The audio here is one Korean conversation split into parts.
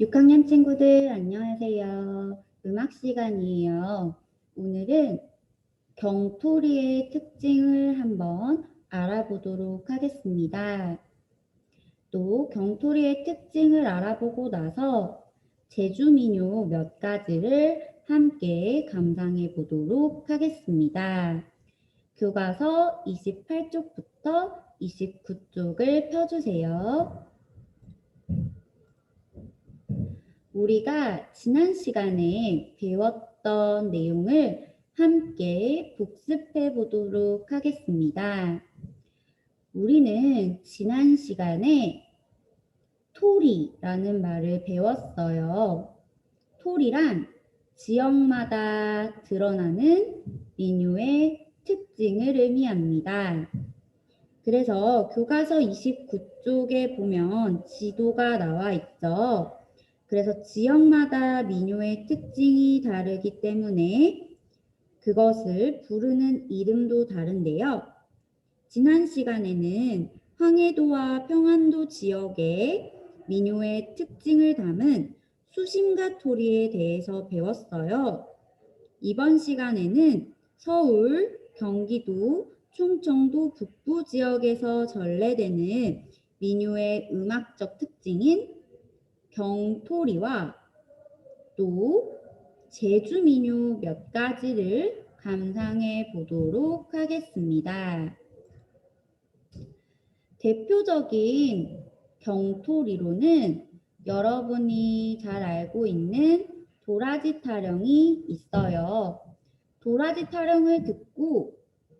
6학년 친구들 안녕하세요. 음악 시간이에요. 오늘은 경토리의 특징을 한번 알아보도록 하겠습니다. 또 경토리의 특징을 알아보고 나서 제주 민요 몇 가지를 함께 감상해 보도록 하겠습니다. 교과서 28쪽부터 29쪽을 펴주세요. 우리가 지난 시간에 배웠던 내용을 함께 복습해 보도록 하겠습니다. 우리는 지난 시간에 토리라는 말을 배웠어요. 토리란 지역마다 드러나는 민요의 특징을 의미합니다. 그래서 교과서 29쪽에 보면 지도가 나와 있죠. 그래서 지역마다 민요의 특징이 다르기 때문에 그것을 부르는 이름도 다른데요. 지난 시간에는 황해도와 평안도 지역의 민요의 특징을 담은 수심가 토리에 대해서 배웠어요. 이번 시간에는 서울, 경기도, 충청도 북부 지역에서 전래되는 민요의 음악적 특징인 경토리와 또 제주 민요 몇 가지를 감상해 보도록 하겠습니다. 대표적인 경토리로는 여러분이 잘 알고 있는 도라지 타령이 있어요. 도라지 타령을 듣고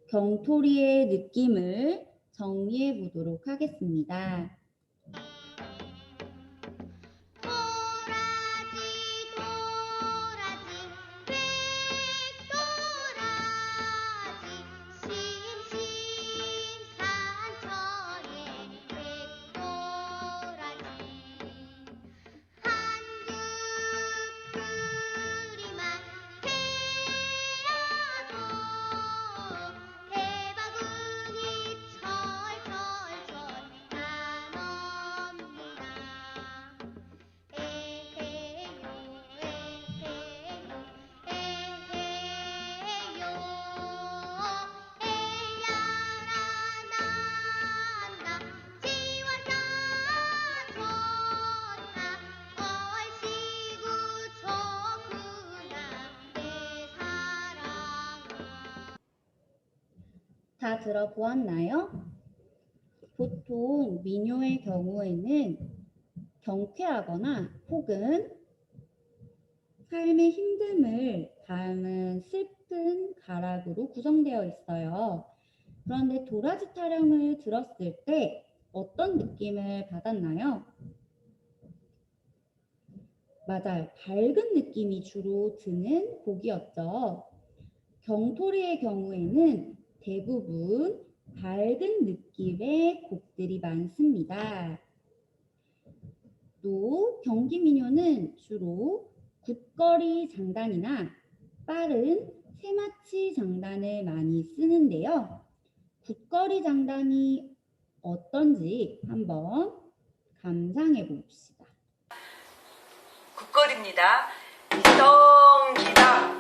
경토리의 느낌을 정리해 보도록 하겠습니다. 다 들어보았나요? 보통 민요의 경우에는 경쾌하거나 혹은 삶의 힘듦을 담은 슬픈 가락으로 구성되어 있어요. 그런데 도라지 타령을 들었을 때 어떤 느낌을 받았나요? 맞아요. 밝은 느낌이 주로 드는 곡이었죠. 경토리의 경우에는 대부분 밝은 느낌의 곡들이 많습니다. 또 경기민요는 주로 굿거리 장단이나 빠른 세마치 장단을 많이 쓰는데요. 굿거리 장단이 어떤지 한번 감상해 봅시다. 국거리입니다. 기덩기다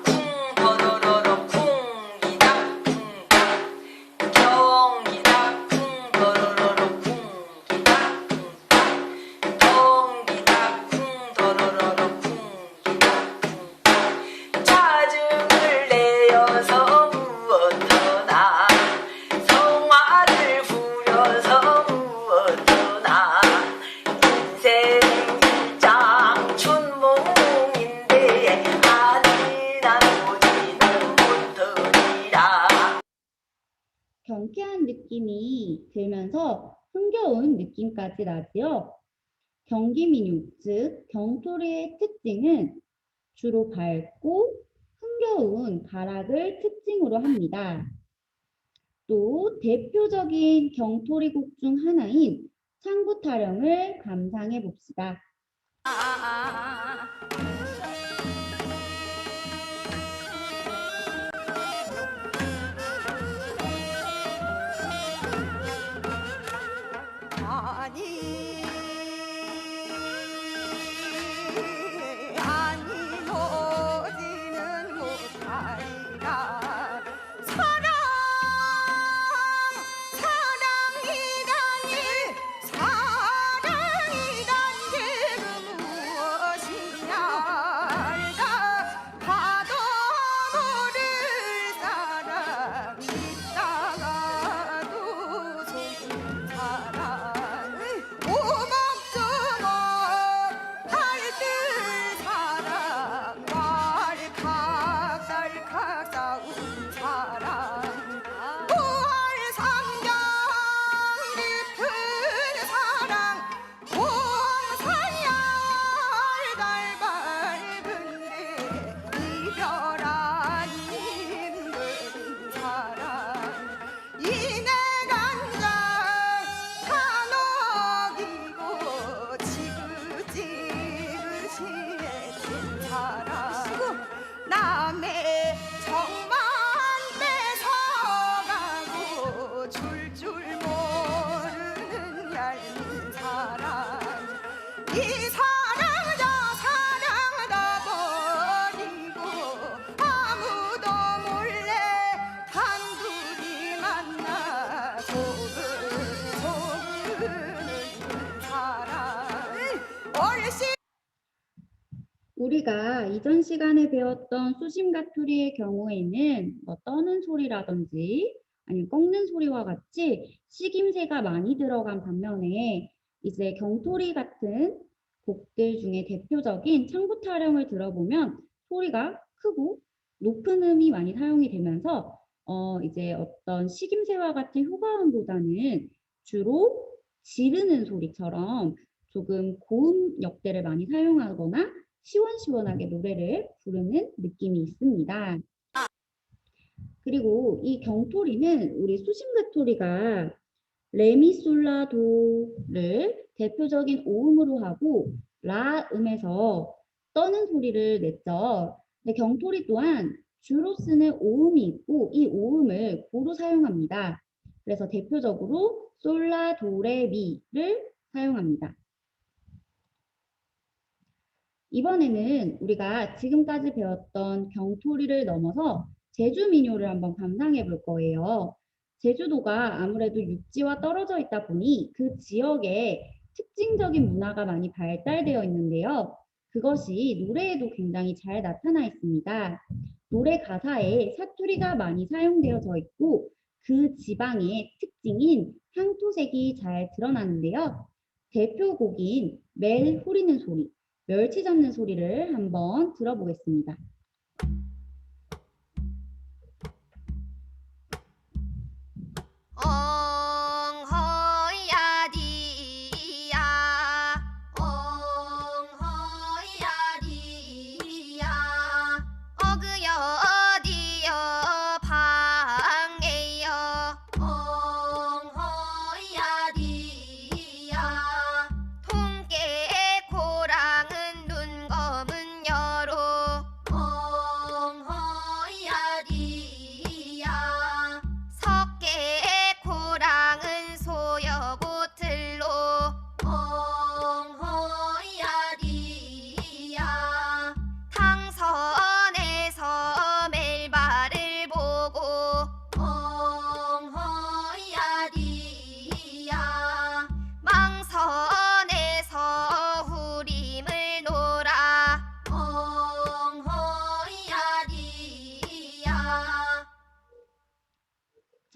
느낌이 들면서 흥겨운 느낌까지 나지요. 경기민요, 즉 경토리의 특징은 주로 밝고 흥겨운 가락을 특징으로 합니다. 또 대표적인 경토리 곡 중 하나인 창부타령을 감상해 봅시다. 아니 이 사랑하다 사랑하다 버리고 아무도 몰래 단둘이 만나 소근소근은 사람. 얼씨! 우리가 이전 시간에 배웠던 수심가투리의 경우에는 뭐 떠는 소리라든지 아니면 꺾는 소리와 같이 식임새가 많이 들어간 반면에 이제 경토리 같은 곡들 중에 대표적인 창부 타령을 들어보면 소리가 크고 높은 음이 많이 사용이 되면서 어 이제 어떤 식임새와 같은 효과음보다는 주로 지르는 소리처럼 조금 고음 역대를 많이 사용하거나 시원시원하게 노래를 부르는 느낌이 있습니다. 그리고 이 경토리는 우리 수심가토리가 레미솔라도를 대표적인 오음으로 하고 라 음에서 떠는 소리를 냈죠. 근데 경토리 또한 주로 쓰는 오음이 있고 이 오음을 고로 사용합니다. 그래서 대표적으로 솔라도레미를 사용합니다. 이번에는 우리가 지금까지 배웠던 경토리를 넘어서 제주 민요를 한번 감상해 볼 거예요. 제주도가 아무래도 육지와 떨어져 있다 보니 그 지역에 특징적인 문화가 많이 발달되어 있는데요. 그것이 노래에도 굉장히 잘 나타나 있습니다. 노래 가사에 사투리가 많이 사용되어져 있고 그 지방의 특징인 향토색이 잘 드러나는데요. 대표곡인 멜 후리는 소리, 멸치 잡는 소리를 한번 들어보겠습니다. な。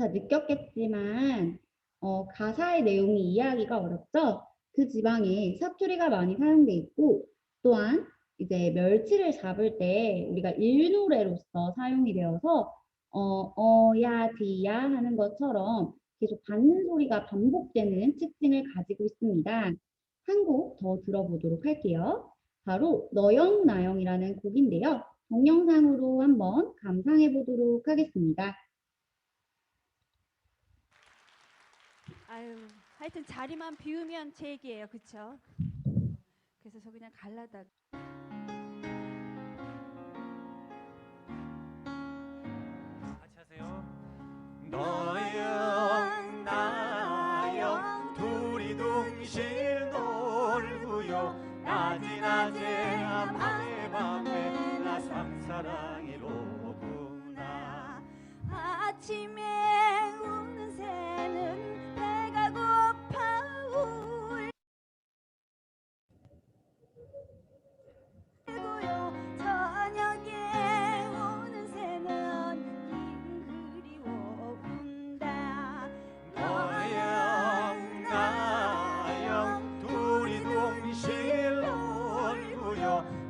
자, 느꼈겠지만 어, 가사의 내용이 이해하기가 어렵죠? 그 지방에 사투리가 많이 사용돼 있고 또한 이제 멸치를 잡을 때 우리가 일노래로서 사용이 되어서 어, 어야 디야 하는 것처럼 계속 받는 소리가 반복되는 특징을 가지고 있습니다. 한 곡 더 들어보도록 할게요. 바로 너영 나영이라는 곡인데요. 동영상으로 한번 감상해 보도록 하겠습니다. 아유, 하여튼 자리만 비우면 제 얘기예요, 그쵸? 그래서 저 그냥 갈라다. 같이 하세요. 너영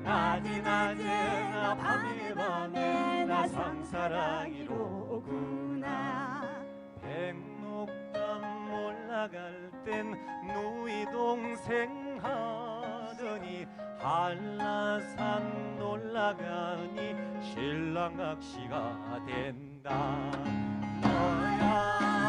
낮이 낮에 나 밤에 밤에 나 상사랑이로구나. 백록담 올라갈 땐 누이 동생 하더니 한라산 올라가니 신랑 각시가 된다. 너야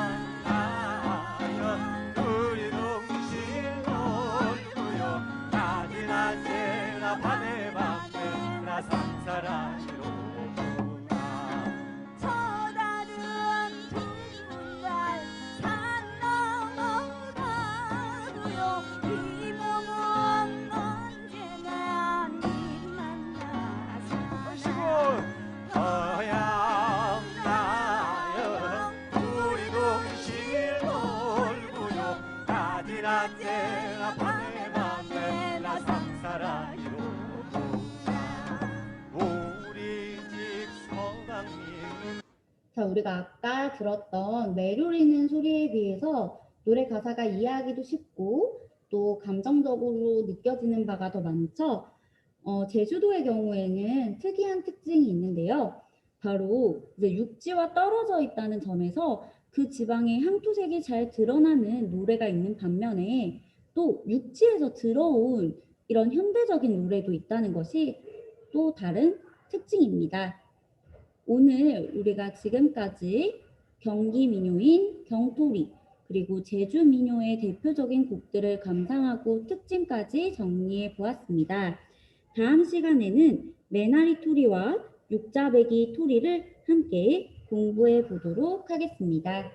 우리가 아까 들었던 매료리는 소리에 비해서 노래 가사가 이해하기도 쉽고 또 감정적으로 느껴지는 바가 더 많죠. 어, 제주도의 경우에는 특이한 특징이 있는데요. 바로 이제 육지와 떨어져 있다는 점에서 그 지방의 향토색이 잘 드러나는 노래가 있는 반면에 또 육지에서 들어온 이런 현대적인 노래도 있다는 것이 또 다른 특징입니다. 오늘 우리가 지금까지 경기 민요인 경토리 그리고 제주 민요의 대표적인 곡들을 감상하고 특징까지 정리해 보았습니다. 다음 시간에는 메나리 토리와 육자배기 토리를 함께 공부해 보도록 하겠습니다.